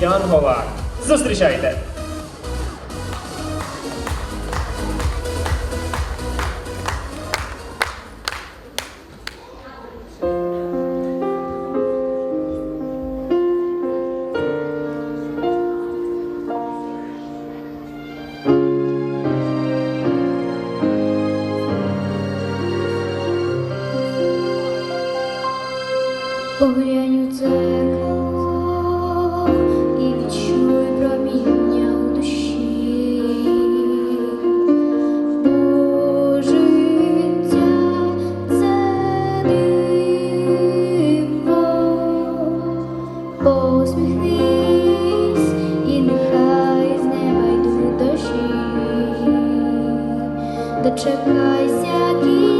Янгола. Зустрічайте! Поглянь у церкву. усміхнись, і нехай зневайдуть дощі, дочекайся.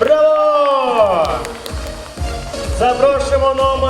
Браво! Запрошуємо номер.